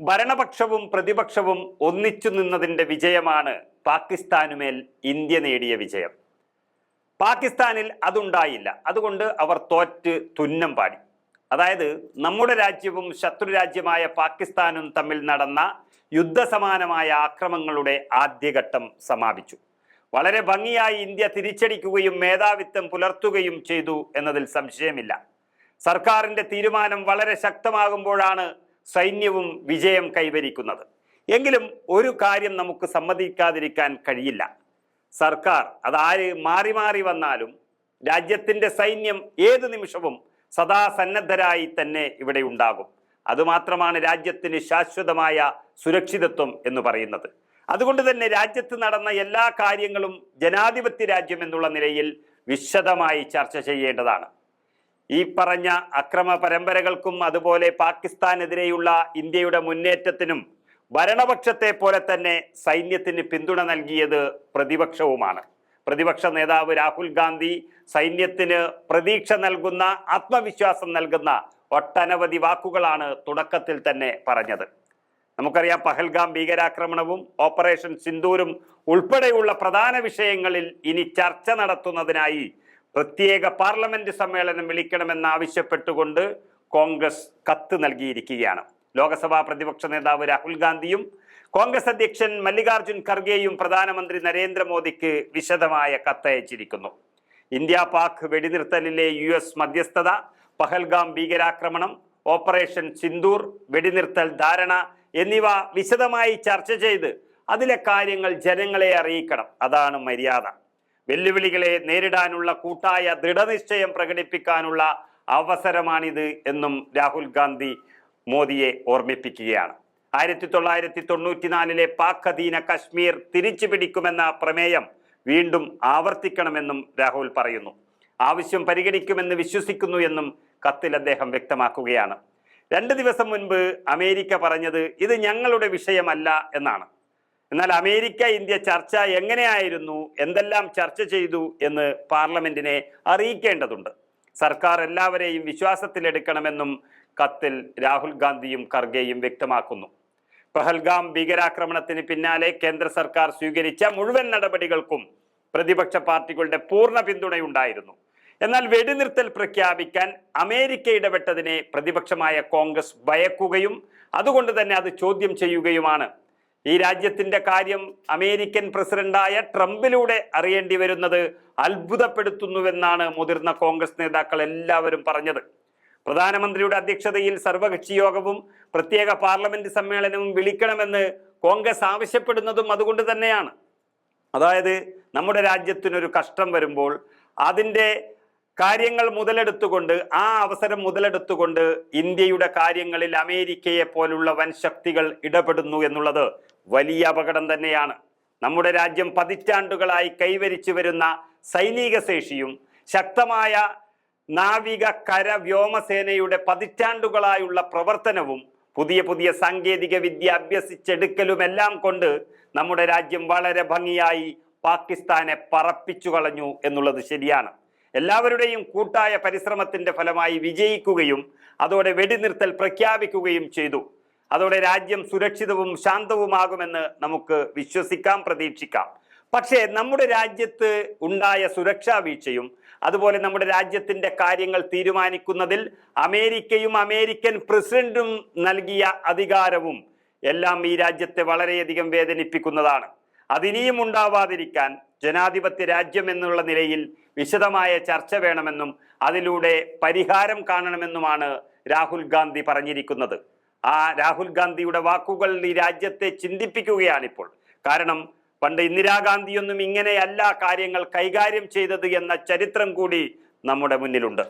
ഭരണപക്ഷവും പ്രതിപക്ഷവും ഒന്നിച്ചു നിന്നതിന്റെ വിജയമാണ് പാകിസ്ഥാനുമേൽ ഇന്ത്യ നേടിയ വിജയം. പാകിസ്ഥാനിൽ അതുണ്ടായില്ല. അതുകൊണ്ട് അവർ തോറ്റ് തുന്നം പാടി. അതായത് നമ്മുടെ രാജ്യവും ശത്രു രാജ്യമായ പാകിസ്ഥാനും തമ്മിൽ നടന്ന യുദ്ധസമാനമായ ആക്രമങ്ങളുടെ ആദ്യഘട്ടം സമാപിച്ചു. വളരെ ഭംഗിയായി ഇന്ത്യ തിരിച്ചടിക്കുകയും മേധാവിത്വം പുലർത്തുകയും ചെയ്തു എന്നതിൽ സംശയമില്ല. സർക്കാരിന്റെ തീരുമാനം വളരെ ശക്തമാകുമ്പോഴാണ് സൈന്യവും വിജയം കൈവരിക്കുന്നത്. എങ്കിലും ഒരു കാര്യം നമുക്ക് സമ്മതിക്കാതിരിക്കാൻ കഴിയില്ല. സർക്കാർ അതാര് മാറി മാറി വന്നാലും രാജ്യത്തിന്റെ സൈന്യം ഏതു നിമിഷവും സദാ സന്നദ്ധരായി തന്നെ ഇവിടെ ഉണ്ടാകും. അതുമാത്രമാണ് രാജ്യത്തിന് ശാശ്വതമായ സുരക്ഷിതത്വം എന്ന് പറയുന്നത്. അതുകൊണ്ട് തന്നെ രാജ്യത്ത് നടന്ന എല്ലാ കാര്യങ്ങളും ജനാധിപത്യ രാജ്യം എന്നുള്ള നിലയിൽ വിശദമായി ചർച്ച ചെയ്യേണ്ടതാണ്. ഈ പറഞ്ഞ അക്രമ പരമ്പരകൾക്കും അതുപോലെ പാകിസ്ഥാനെതിരെയുള്ള ഇന്ത്യയുടെ മുന്നേറ്റത്തിനും ഭരണപക്ഷത്തെ പോലെ തന്നെ സൈന്യത്തിന് പിന്തുണ നൽകിയത് പ്രതിപക്ഷവുമാണ്. പ്രതിപക്ഷ നേതാവ് രാഹുൽ ഗാന്ധി സൈന്യത്തിന് പ്രതീക്ഷ നൽകുന്ന ആത്മവിശ്വാസം നൽകുന്ന ഒട്ടനവധി വാക്കുകളാണ് തുടക്കത്തിൽ തന്നെ പറഞ്ഞത്. നമുക്കറിയാം പഹൽഗാം ഭീകരാക്രമണവും ഓപ്പറേഷൻ സിന്ദൂരും ഉൾപ്പെടെയുള്ള പ്രധാന വിഷയങ്ങളിൽ ഇനി ചർച്ച നടത്തുന്നതിനായി പ്രത്യേക പാർലമെന്റ് സമ്മേളനം വിളിക്കണമെന്ന് ആവശ്യപ്പെട്ടുകൊണ്ട് കോൺഗ്രസ് കത്ത് നൽകിയിരിക്കുകയാണ്. ലോക്സഭാ പ്രതിപക്ഷ നേതാവ് രാഹുൽ ഗാന്ധിയും കോൺഗ്രസ് അധ്യക്ഷൻ മല്ലികാർജുൻ ഖർഗെയും പ്രധാനമന്ത്രി നരേന്ദ്രമോദിക്ക് വിശദമായ കത്തയച്ചിരിക്കുന്നു. ഇന്ത്യ പാക് വെടിനിർത്തലിലെ യു എസ് മധ്യസ്ഥത പഹൽഗാം ഭീകരാക്രമണം ഓപ്പറേഷൻ സിന്ദൂർ വെടിനിർത്തൽ ധാരണ എന്നിവ വിശദമായി ചർച്ച ചെയ്ത് അതിലെ കാര്യങ്ങൾ ജനങ്ങളെ അറിയിക്കണം. അതാണ് മര്യാദ. വെല്ലുവിളികളെ നേരിടാനുള്ള കൂട്ടായ ദൃഢനിശ്ചയം പ്രകടിപ്പിക്കാനുള്ള അവസരമാണിത് എന്നും രാഹുൽ ഗാന്ധി മോദിയെ ഓർമ്മിപ്പിക്കുകയാണ്. ആയിരത്തി തൊള്ളായിരത്തി തൊണ്ണൂറ്റിനാലിലെ പാക് അധീന കശ്മീർ തിരിച്ചു പിടിക്കുമെന്ന പ്രമേയം വീണ്ടും ആവർത്തിക്കണമെന്നും രാഹുൽ പറയുന്നു. ആവശ്യം പരിഗണിക്കുമെന്ന് വിശ്വസിക്കുന്നു എന്നും കത്തിൽ അദ്ദേഹം വ്യക്തമാക്കുകയാണ്. രണ്ട് ദിവസം മുൻപ് അമേരിക്ക പറഞ്ഞത് ഇത് ഞങ്ങളുടെ വിഷയമല്ല എന്നാണ്. എന്നാൽ അമേരിക്ക ഇന്ത്യ ചർച്ച എങ്ങനെയായിരുന്നു? എന്തെല്ലാം ചർച്ച ചെയ്തു എന്ന് പാർലമെന്റിനെ അറിയിക്കേണ്ടതുണ്ട്. സർക്കാർ എല്ലാവരെയും വിശ്വാസത്തിലെടുക്കണമെന്നും കത്തിൽ രാഹുൽ ഗാന്ധിയും ഖർഗെയും വ്യക്തമാക്കുന്നു. പഹൽഗാം ഭീകരാക്രമണത്തിന് പിന്നാലെ കേന്ദ്ര സർക്കാർ സ്വീകരിച്ച മുഴുവൻ നടപടികൾക്കും പ്രതിപക്ഷ പാർട്ടികളുടെ പൂർണ പിന്തുണയുണ്ടായിരുന്നു. എന്നാൽ വെടിനിർത്തൽ പ്രഖ്യാപിക്കാൻ അമേരിക്ക ഇടപെട്ടതിനെ പ്രതിപക്ഷമായ കോൺഗ്രസ് ഭയക്കുകയും അതുകൊണ്ട് തന്നെ അത് ചോദ്യം ചെയ്യുകയുമാണ്. ഈ രാജ്യത്തിന്റെ കാര്യം അമേരിക്കൻ പ്രസിഡന്റായ ട്രംപിലൂടെ അറിയേണ്ടി വരുന്നത് അത്ഭുതപ്പെടുത്തുന്നുവെന്നാണ് മുതിർന്ന കോൺഗ്രസ് നേതാക്കൾ എല്ലാവരും പറഞ്ഞത്. പ്രധാനമന്ത്രിയുടെ അധ്യക്ഷതയിൽ സർവകക്ഷി യോഗവും പ്രത്യേക പാർലമെന്റ് സമ്മേളനവും വിളിക്കണമെന്ന് കോൺഗ്രസ് ആവശ്യപ്പെടുന്നതും അതുകൊണ്ട് തന്നെയാണ്. അതായത് നമ്മുടെ രാജ്യത്തിനൊരു കഷ്ടം വരുമ്പോൾ അതിന്റെ കാര്യങ്ങൾ മുതലെടുത്തുകൊണ്ട് ആ അവസരം മുതലെടുത്തുകൊണ്ട് ഇന്ത്യയുടെ കാര്യങ്ങളിൽ അമേരിക്കയെ പോലുള്ള വൻ ശക്തികൾ ഇടപെടുന്നു എന്നുള്ളത് വലിയ അപകടം തന്നെയാണ്. നമ്മുടെ രാജ്യം പതിറ്റാണ്ടുകളായി കൈവരിച്ചു വരുന്ന സൈനിക ശേഷിയും ശക്തമായ നാവിക കര വ്യോമസേനയുടെ പതിറ്റാണ്ടുകളായുള്ള പ്രവർത്തനവും പുതിയ പുതിയ സാങ്കേതിക വിദ്യ അഭ്യസിച്ചെടുക്കലുമെല്ലാം കൊണ്ട് നമ്മുടെ രാജ്യം വളരെ ഭംഗിയായി പാകിസ്ഥാനെ പറപ്പിച്ചു കളഞ്ഞു എന്നുള്ളത് ശരിയാണ്. എല്ലാവരുടെയും കൂട്ടായ പരിശ്രമത്തിന്റെ ഫലമായി വിജയിക്കുകയും അതോടെ വെടിനിർത്തൽ പ്രഖ്യാപിക്കുകയും ചെയ്തു. അതോടെ രാജ്യം സുരക്ഷിതവും ശാന്തവുമാകുമെന്ന് നമുക്ക് വിശ്വസിക്കാം പ്രതീക്ഷിക്കാം. പക്ഷേ നമ്മുടെ രാജ്യത്ത് ഉണ്ടായ സുരക്ഷാ വീഴ്ചയും അതുപോലെ നമ്മുടെ രാജ്യത്തിന്റെ കാര്യങ്ങൾ തീരുമാനിക്കുന്നതിൽ അമേരിക്കയും അമേരിക്കൻ പ്രസിഡന്റും നൽകിയ അധികാരവും എല്ലാം ഈ രാജ്യത്തെ വളരെയധികം വേദനിപ്പിക്കുന്നതാണ്. അതിനിയും ഉണ്ടാവാതിരിക്കാൻ ജനാധിപത്യ രാജ്യം എന്നുള്ള നിലയിൽ വിശദമായ ചർച്ച വേണമെന്നും അതിലൂടെ പരിഹാരം കാണണമെന്നുമാണ് രാഹുൽ ഗാന്ധി പറഞ്ഞിരിക്കുന്നത്. ആ രാഹുൽ ഗാന്ധിയുടെ വാക്കുകൾ ഈ രാജ്യത്തെ ചിന്തിപ്പിക്കുകയാണിപ്പോൾ. കാരണം പണ്ട് ഇന്ദിരാഗാന്ധിയൊന്നും ഇങ്ങനെയല്ല കാര്യങ്ങൾ കൈകാര്യം ചെയ്തത് എന്ന ചരിത്രം കൂടി നമ്മുടെ മുന്നിലുണ്ട്.